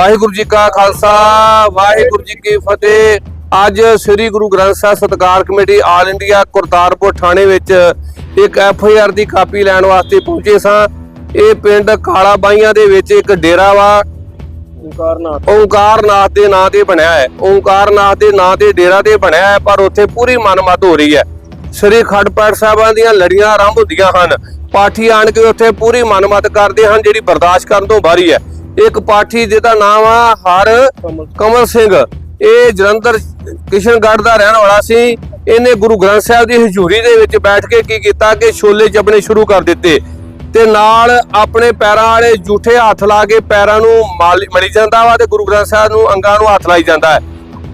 ਵਾਹਿਗੁਰੂ ਜੀ ਕਾ ਖਾਲਸਾ ਵਾਹਿਗੁਰੂ ਜੀ ਕੀ ਫਤਿਹ। ਅੱਜ ਸ੍ਰੀ ਗੁਰੂ ਗ੍ਰੰਥ ਸਾਹਿਬ ਸਤਕਾਰ ਕਮੇਟੀ ਆਲ ਇੰਡੀਆ ਕਰਤਾਰਪੁਰ ਥਾਣੇ ਵਿੱਚ ਇੱਕ ਐਫ ਆਈ ਆਰ ਦੀ ਕਾਪੀ ਲੈਣ ਵਾਸਤੇ ਪਹੁੰਚੇ ਸਾਂ। ਇਹ ਪਿੰਡ ਕਾਲਾ ਬਾਈਆਂ ਦੇ ਵਿੱਚ ਇੱਕ ਡੇਰਾ ਵਾ। ਓਂਕਾਰਨਾਥ। ਓਂਕਾਰਨਾਥ ਦੇ ਨਾਂ ਤੇ ਬਣਿਆ ਹੈ। ਓਂਕਾਰਨਾਥ ਦੇ ਨਾਂ ਤੇ ਡੇਰਾ ਤੇ ਬਣਿਆ ਹੈ ਪਰ ਉੱਥੇ ਪੂਰੀ ਮਨਮਤ ਹੋ ਰਹੀ ਹੈ। ਸ੍ਰੀ ਖੜਪੜ ਸਾਹਿਬਾਂ ਦੀਆਂ ਲੜੀਆਂ ਆਰੰਭ ਹੁੰਦੀਆਂ ਹਨ। ਪਾਠੀ ਆਣ ਕੇ ਉੱਥੇ ਪੂਰੀ ਮਨਮਤ ਕਰਦੇ ਹਨ ਜਿਹੜੀ ਬਰਦਾਸ਼ਤ ਕਰਨ ਤੋਂ ਬਾਹਰੀ ਹੈ। ਇੱਕ ਪਾਠੀ ਜਿਹਦਾ ਨਾਮ ਆ ਹਰ ਕਮਲ ਸਿੰਘ। ਇਹ ਜਲੰਧਰ, ਕਿਸ਼ਨਗੜ੍ਹ ਦਾ ਰਹਿਣ ਵਾਲਾ ਸੀ। ਇਹਨੇ ਗੁਰੂ ਗ੍ਰੰਥ ਸਾਹਿਬ ਦੀ ਹਜ਼ੂਰੀ ਦੇ ਵਿੱਚ ਬੈਠ ਕੇ ਕੀ ਕੀਤਾ ਕਿ ਛੋਲੇ ਚੱਬਣੇ ਸ਼ੁਰੂ ਕਰ ਦਿੱਤੇ ਤੇ ਨਾਲ ਆਪਣੇ ਪੈਰਾਂ ਵਾਲੇ ਝੂਠੇ ਹੱਥ ਲਾ ਕੇ ਪੈਰਾਂ ਨੂੰ ਮਾਲ- ਮਲੀ ਜਾਂਦਾ ਵਾ ਤੇ ਗੁਰੂ ਗ੍ਰੰਥ ਸਾਹਿਬ ਨੂੰ ਅੰਗਾਂ ਨੂੰ ਹੱਥ ਲਾਈ ਜਾਂਦਾ ਹੈ।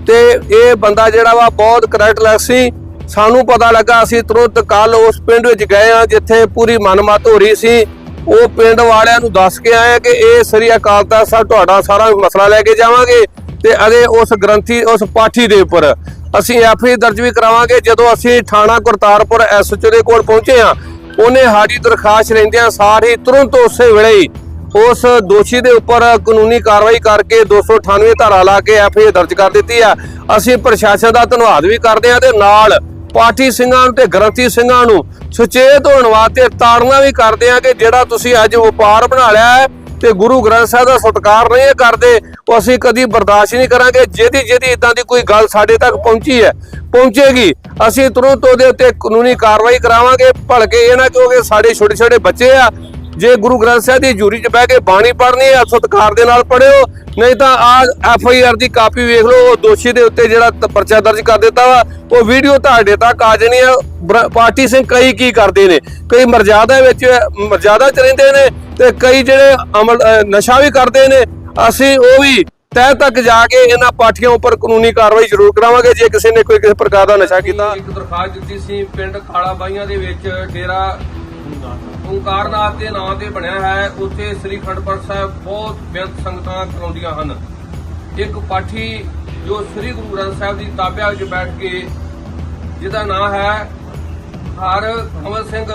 ਤੇ ਇਹ ਬੰਦਾ ਜਿਹੜਾ ਵਾ ਬਹੁਤ ਕਰੈਕਟਲੈਸ ਸੀ। ਸਾਨੂੰ ਪਤਾ ਲੱਗਾ ਅਸੀਂ ਤੁਰੰਤ ਕੱਲ ਉਸ ਪਿੰਡ ਵਿੱਚ ਗਏ ਆ ਜਿੱਥੇ ਪੂਰੀ ਮਨਮਤ ਹੋ ਰਹੀ ਸੀ। ਉਹ ਪਿੰਡ ਵਾਲਿਆਂ ਨੂੰ ਦੱਸ ਕੇ ਆਏ ਕਿ ਇਹ ਸ੍ਰੀ ਅਕਾਲ ਤਖਤ ਸਾਹਿਬ ਤੁਹਾਡਾ ਸਾਰਾ ਮਸਲਾ ਲੈ ਕੇ ਜਾਵਾਂਗੇ ਤੇ ਅਗੇ ਉਸ ਗ੍ਰੰਥੀ, ਉਸ ਪਾਠੀ ਦੇ ਉੱਪਰ ਅਸੀਂ ਐਫਆਈ ਦਰਜ ਵੀ ਕਰਾਵਾਂਗੇ। ਜਦੋਂ ਅਸੀਂ ਥਾਣਾ ਕਰਤਾਰਪੁਰ ਐਸਐਚਓ ਦੇ ਕੋਲ ਪਹੁੰਚੇ ਆ ਉਹਨੇ ਸਾਡੀ ਦਰਖਾਸਤ ਲੈਂਦਿਆਂ ਸਾਰੇ ਹੀ ਤੁਰੰਤ ਉਸੇ ਵੇਲੇ ਹੀ ਉਸ ਦੋਸ਼ੀ ਦੇ ਉੱਪਰ ਕਾਨੂੰਨੀ ਕਾਰਵਾਈ ਕਰਕੇ 298 ਧਾਰਾ ਲਾ ਕੇ ਐਫਆਈ ਦਰਜ ਕਰ ਦਿੱਤੀ ਆ। ਅਸੀਂ ਪ੍ਰਸ਼ਾਸਨ ਦਾ ਧੰਨਵਾਦ ਵੀ ਕਰਦੇ ਆ ਤੇ ਨਾਲ ਪਾਠੀ ਸਿੰਘਾਂ ਨੂੰ ਤੇ ਗ੍ਰੰਥੀ ਸਿੰਘਾਂ ਨੂੰ ਸੁਚੇਤ ਹੋਣ ਵਾਸਤੇ ਤਾੜਨਾ ਵੀ ਕਰਦੇ ਆ ਕਿ ਜਿਹੜਾ ਤੁਸੀਂ ਅੱਜ ਵਪਾਰ ਬਣਾ ਲਿਆ ਹੈ ਤੇ ਗੁਰੂ ਗ੍ਰੰਥ ਸਾਹਿਬ ਦਾ ਸਤਿਕਾਰ ਨਹੀਂ ਕਰਦੇ, ਉਹ ਅਸੀਂ ਕਦੀ ਬਰਦਾਸ਼ਤ ਨਹੀਂ ਕਰਾਂਗੇ। ਜਿਹਦੀ ਜਿਹਦੀ ਇਦਾਂ ਦੀ ਕੋਈ ਗੱਲ ਸਾਡੇ ਤੱਕ ਪਹੁੰਚੀ ਹੈ, ਪਹੁੰਚੇਗੀ। ਅਸੀਂ ਤੁਰੰਤ ਉਹਦੇ ਉੱਤੇ ਕਾਨੂੰਨੀ ਕਾਰਵਾਈ ਕਰਾਵਾਂਗੇ। ਭਲਕੇ ਇਹ ਨਾ ਕਿਉਂਕਿ ਸਾਡੇ ਛੋਟੇ ਛੋਟੇ ਬੱਚੇ ਆ ਜੇ ਗੁਰੂ ਗ੍ਰੰਥ ਸਾਹਿਬ ਦੀ ਜੂਰੀ 'ਚ ਬਹਿ ਕੇ ਬਾਣੀ ਪੜ੍ਹਨੀ ਹੈ ਸਤਿਕਾਰ ਦੇ ਨਾਲ ਪੜਿਓ ਨਹੀਂ ਤਾਂ ਆ ਐਫ ਆਈ ਆਰ ਦੀ ਕਾਪੀ ਵੇਖ ਲਓ, ਉਹ ਦੋਸ਼ੀ ਦੇ ਉੱਤੇ ਜਿਹੜਾ ਪਰਚਾ ਦਰਜ ਕਰ ਦਿੱਤਾ ਵਾ, ਉਹ ਵੀਡੀਓ ਤੁਹਾਡੇ ਤੱਕ ਆ ਜਾਣੀ ਆ। ਪਾਰਟੀ ਸਿੰਘ ਕਈ ਕੀ ਕਰਦੇ ਨੇ? ਕਈ ਮਰਜ਼ਾਦਾ ਵਿੱਚ, ਮਰਜ਼ਾਦਾ ਚ ਰਹਿੰਦੇ ਨੇ ਤੇ ਕਈ ਜਿਹੜੇ ਅਮਲ ਨਸ਼ਾ ਵੀ ਕਰਦੇ ਨੇ। ਅਸੀਂ ਉਹ ਵੀ ਤਹਿ ਤੱਕ ਜਾ ਕੇ ਇਹਨਾਂ ਪਾਠੀਆਂ ਉੱਪਰ ਕਾਨੂੰਨੀ ਕਾਰਵਾਈ ਜ਼ਰੂਰ ਕਰਾਵਾਂਗੇ, ਜੇ ਕਿਸੇ ਨੇ ਕੋਈ ਕਿਸੇ ਪ੍ਰਕਾਰ ਦਾ ਨਸ਼ਾ ਕੀਤਾ। ਇੱਕ ਦਰਖਾਸਤ ਦਿੱਤੀ ਸੀ, ਪਿੰਡ ਖਾਲਾ ਬਾਈਆਂ ਦੇ ਵਿੱਚ ਡੇਰਾ ਓਂਕਾਰਨਾਥ ਦੇ ਨਾਂ ਤੇ ਬਣਿਆ ਹੈ, ਉੱਥੇ ਸ੍ਰੀ ਖੰਡਪੜ ਸਾਹਿਬ ਬਹੁਤ ਬੇਅੰਤ ਸੰਗਤਾਂ ਕਰਾਉਂਦੀਆਂ ਹਨ। ਇੱਕ ਪਾਠੀ ਜੋ ਸ੍ਰੀ ਗੁਰੂ ਗ੍ਰੰਥ ਸਾਹਿਬ ਦੀ ਤਾਬਿਆ ਵਿੱਚ ਬੈਠ ਕੇ ਜਿਹਦਾ ਨਾਂ ਹੈ ਹਰ ਕਮਲ ਸਿੰਘ,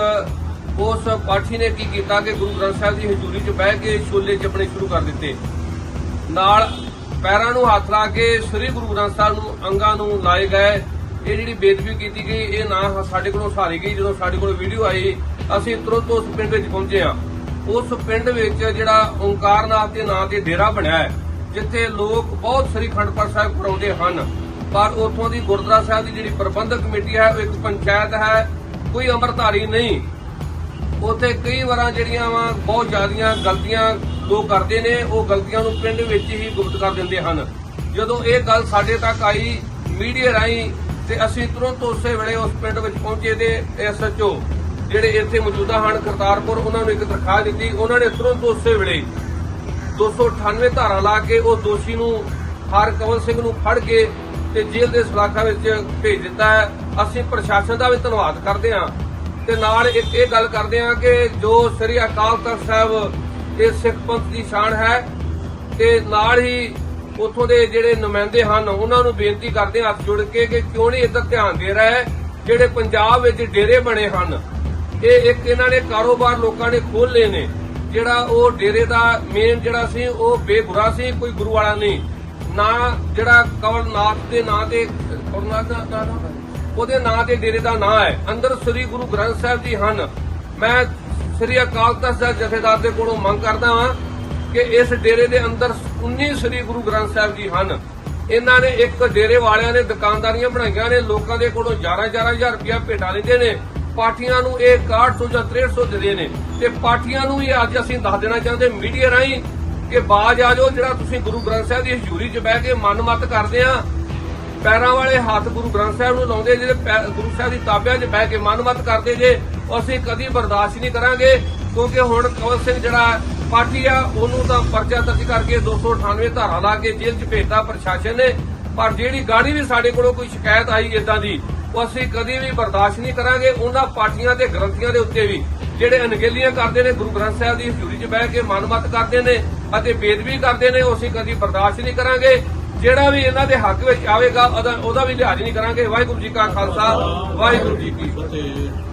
ਉਸ ਪਾਠੀ ਨੇ ਕੀ ਕੀਤਾ ਕਿ ਗੁਰੂ ਗ੍ਰੰਥ ਸਾਹਿਬ ਦੀ ਹਜ਼ੂਰੀ 'ਚ ਬਹਿ ਕੇ ਛੋਲੇ ਚੱਪਣੇ ਸ਼ੁਰੂ ਕਰ ਦਿੱਤੇ। ਨਾਲ ਪੈਰਾਂ ਨੂੰ ਹੱਥ ਲਾ ਕੇ ਸ੍ਰੀ ਗੁਰੂ ਗ੍ਰੰਥ ਸਾਹਿਬ ਨੂੰ ਅੰਗਾਂ ਨੂੰ ਲਾਏ ਗਏ। ਇਹ ਜਿਹੜੀ ਬੇਦਬੀ ਕੀਤੀ ਗਈ, ਇਹ ਨਾ ਸਾਡੇ ਕੋਲੋਂ ਸਾਰੀ ਗਈ। ਜਦੋਂ ਸਾਡੇ ਕੋਲ ਵੀਡੀਓ ਆਈ, ਅਸੀਂ ਤੁਰੰਤ ਉਸ ਪਿੰਡ ਵਿੱਚ ਪਹੁੰਚੇ ਆ ਉਸ ਪਿੰਡ ਵਿੱਚ ਜਿਹੜਾ ਓਂਕਾਰਨਾਥ ਦੇ ਨਾਂ ਤੇ ਡੇਰਾ ਬਣਿਆ ਹੈ, ਜਿੱਥੇ ਲੋਕ ਬਹੁਤ ਸ੍ਰੀ ਖੰਡਪੜ ਸਾਹਿਬ ਕਰਾਉਂਦੇ ਹਨ। ਪਰ ਉਥੋਂ ਦੀ ਗੁਰਦੁਆਰਾ ਸਾਹਿਬ ਦੀ ਜਿਹੜੀ ਪ੍ਰਬੰਧਕ ਕਮੇਟੀ ਹੈ, ਉਹ ਇੱਕ ਪੰਚਾਇਤ ਹੈ, ਕੋਈ ਅੰਮ੍ਰਿਤਧਾਰੀ ਨਹੀਂ। ਉਥੇ ਕਈ ਵਾਰਾਂ ਜਿਹੜੀਆਂ ਵਾ, ਬਹੁਤ ਜ਼ਿਆਦੀਆਂ ਗਲਤੀਆਂ ਲੋਕ ਕਰਦੇ ਨੇ, ਉਹ ਗਲਤੀਆਂ ਨੂੰ ਪਿੰਡ ਵਿੱਚ ਹੀ ਗੁਪਤ ਕਰ ਦਿੰਦੇ ਹਨ। ਜਦੋਂ ਇਹ ਗੱਲ ਸਾਡੇ ਤੱਕ ਆਈ, ਮੀਡੀਆ ਰਾਹੀਂ ਤੇ ਅਸੀਂ ਤੁਰੰਤ ਉਸੇ ਵੇਲੇ ਉਸ ਪਿੰਡ ਵਿੱਚ ਪਹੁੰਚੇ ਤੇ ਐਸਐਚਓ ਜਿਹੜੇ ਇੱਥੇ ਮੌਜੂਦਾ ਹਨ, ਕਰਤਾਰਪੁਰ, ਉਹਨਾਂ ਨੂੰ ਇੱਕ ਤਰਖਾਹ ਦਿੱਤੀ। ਉਹਨਾਂ ਨੇ ਤੁਰੰਤ ਉਸੇ ਵੇਲੇ 298 ਧਾਰਾ ਲਾ ਕੇ ਉਹ ਦੋਸ਼ੀ ਨੂੰ ਹਰ ਕਮਲ ਸਿੰਘ ਨੂੰ ਫੜ ਕੇ ਤੇ ਜੇਲ੍ਹ ਦੇ ਸਲਾਖਾ ਵਿੱਚ ਭੇਜ ਦਿੱਤਾ ਹੈ। ਅਸੀਂ ਪ੍ਰਸ਼ਾਸਨ ਦਾ ਵੀ ਧੰਨਵਾਦ ਕਰਦੇ ਹਾਂ ਤੇ ਨਾਲ ਇੱਕ ਇਹ ਗੱਲ ਕਰਦੇ ਹਾਂ ਕਿ ਜੋ ਸ੍ਰੀ ਅਕਾਲ ਤਖਤ ਸਾਹਿਬ ਇਹ ਸਿੱਖ ਪੰਥ ਦੀ ਸ਼ਾਨ ਹੈ ਤੇ ਨਾਲ ਹੀ ਉਥੋਂ ਦੇ ਜਿਹੜੇ ਨੁਮਾਇੰਦੇ ਹਨ, ਉਹਨਾਂ ਨੂੰ ਬੇਨਤੀ ਕਰਦੇ ਹਾਂ ਹੱਥ ਜੋੜ ਕੇ ਕਿ ਕਿਉਂ ਨਹੀਂ ਇੱਧਰ ਧਿਆਨ ਦੇ ਰਹੇ, ਜਿਹੜੇ ਪੰਜਾਬ ਵਿੱਚ ਡੇਰੇ ਬਣੇ ਹਨ। ਇਹ ਇੱਕ ਇਹਨਾਂ ਨੇ ਕਾਰੋਬਾਰ ਲੋਕਾਂ ਨੇ ਖੋਲ ਨੇ, ਜਿਹੜਾ ਉਹ ਡੇਰੇ ਦਾ ਮੇਨ ਜਿਹੜਾ ਸੀ, ਉਹ ਬੇਗੁਰਾ ਸੀ, ਕੋਈ ਗੁਰੂ ਵਾਲਾ ਨਹੀਂ। ਨਾ ਜਿਹੜਾ ਕਵਲਨਾਥ ਦੇ ਨਾਂ ਤੇ ਕਵਲਨਾਥ ਦਾ ਨਾਂ, ਉਹਦੇ ਨਾਂ ਤੇ ਡੇਰੇ ਦਾ ਨਾਂ ਹੈ। ਅੰਦਰ ਸ੍ਰੀ ਗੁਰੂ ਗ੍ਰੰਥ ਸਾਹਿਬ ਜੀ ਹਨ। ਮੈਂ ਸ੍ਰੀ ਅਕਾਲ ਤਖਤ ਸਾਹਿਬ ਜਥੇਦਾਰ ਦੇ ਕੋਲੋਂ ਮੰਗ ਕਰਦਾ ਹਾਂ ਕਿ ਇਸ ਡੇਰੇ ਦੇ ਅੰਦਰ 19 ਸ੍ਰੀ ਗੁਰੂ ਗ੍ਰੰਥ ਸਾਹਿਬ ਜੀ ਹਨ। ਇਹਨਾਂ ਨੇ ਇੱਕ ਡੇਰੇ ਵਾਲਿਆਂ ਨੇ ਦੁਕਾਨਦਾਰੀਆਂ ਬਣਾਈਆਂ ਨੇ, ਲੋਕਾਂ ਦੇ ਕੋਲੋਂ 11-11000 ਰੁਪਇਆ ਭੇਟਾ ਲੈਂਦੇ ਨੇ। ਪਾਠੀਆਂ ਨੂੰ ਇਹ 6100 ਜਾਂ 6300 ਦਿੰਦੇ ਨੇ। ਤੇ ਪਾਠੀਆਂ ਨੂੰ ਵੀ ਅੱਜ ਅਸੀਂ ਦੱਸ ਦੇਣਾ ਚਾਹੁੰਦੇ ਮੀਡੀਆ ਰਾਹੀਂ ਕਿ ਬਾਜ ਆ ਜਾਓ, ਜਿਹੜਾ ਤੁਸੀਂ ਗੁਰੂ ਗ੍ਰੰਥ ਸਾਹਿਬ ਦੀ ਹਜ਼ੂਰੀ 'ਚ ਬਹਿ ਕੇ ਮਨਮਤ ਕਰਦੇ ਆ। ਪੈਰਾਂ ਵਾਲੇ ਹੱਥ ਗੁਰੂ ਗ੍ਰੰਥ ਸਾਹਿਬ ਨੂੰ ਲਾਉਂਦੇ, ਜਿਹੜੇ ਗੁਰੂ ਸਾਹਿਬ ਦੀ ਤਾਬਿਆਂ 'ਚ ਬਹਿ ਕੇ ਮਨਮਤ ਕਰਦੇ ਜੇ ਅਸੀਂ ਕਦੀ ਬਰਦਾਸ਼ਤ ਨਹੀਂ ਕਰਾਂਗੇ। ਕਿਉਂਕਿ ਹੁਣ ਕਵਲ ਸਿੰਘ ਜਿਹੜਾ ਪਾਠੀ ਆ, ਉਹਨੂੰ ਤਾਂ ਪਰਚਾ ਦਰਜ ਕਰਕੇ 298 ਧਾਰਾ ਲਾ ਕੇ ਜੇਲ੍ਹ 'ਚ ਭੇਜਤਾ ਪ੍ਰਸ਼ਾਸਨ ਨੇ। ਪਰ ਜਿਹੜੀ ਗਾੜੀ ਵੀ ਸਾਡੇ ਕੋਲੋਂ ਕੋਈ ਸ਼ਿਕਾਇਤ ਆਈ ਇਦਾਂ ਦੀ, ਉਹ ਅਸੀਂ ਕਦੀ ਵੀ ਬਰਦਾਸ਼ਤ ਨਹੀਂ ਕਰਾਂਗੇ। ਉਹਨਾਂ ਪਾਰਟੀਆਂ ਦੇ ਗ੍ਰੰਥੀਆਂ ਦੇ ਉੱਤੇ ਵੀ ਜਿਹੜੇ ਅਣਗਹਿਲੀਆਂ ਕਰਦੇ ਨੇ, ਗੁਰੂ ਗ੍ਰੰਥ ਸਾਹਿਬ ਦੀ ਹਜ਼ੂਰੀ 'ਚ ਬਹਿ ਕੇ ਮਨਮਤ ਕਰਦੇ ਨੇ ਅਤੇ ਬੇਦਬੀ ਕਰਦੇ ਨੇ, ਉਹ ਅਸੀਂ ਕਦੀ ਬਰਦਾਸ਼ਤ ਨਹੀਂ ਕਰਾਂਗੇ। ਜਿਹੜਾ ਵੀ ਇਹਨਾਂ ਦੇ ਹੱਕ ਵਿੱਚ ਆਵੇਗਾ, ਉਹਦਾ ਉਹਦਾ ਵੀ ਲਿਹਾਜ਼ ਨਹੀਂ ਕਰਾਂਗੇ। ਵਾਹਿਗੁਰੂ ਜੀ ਕਾ ਖਾਲਸਾ, ਵਾਹਿਗੁਰੂ ਜੀ ਕੀ ਫਤਿਹ।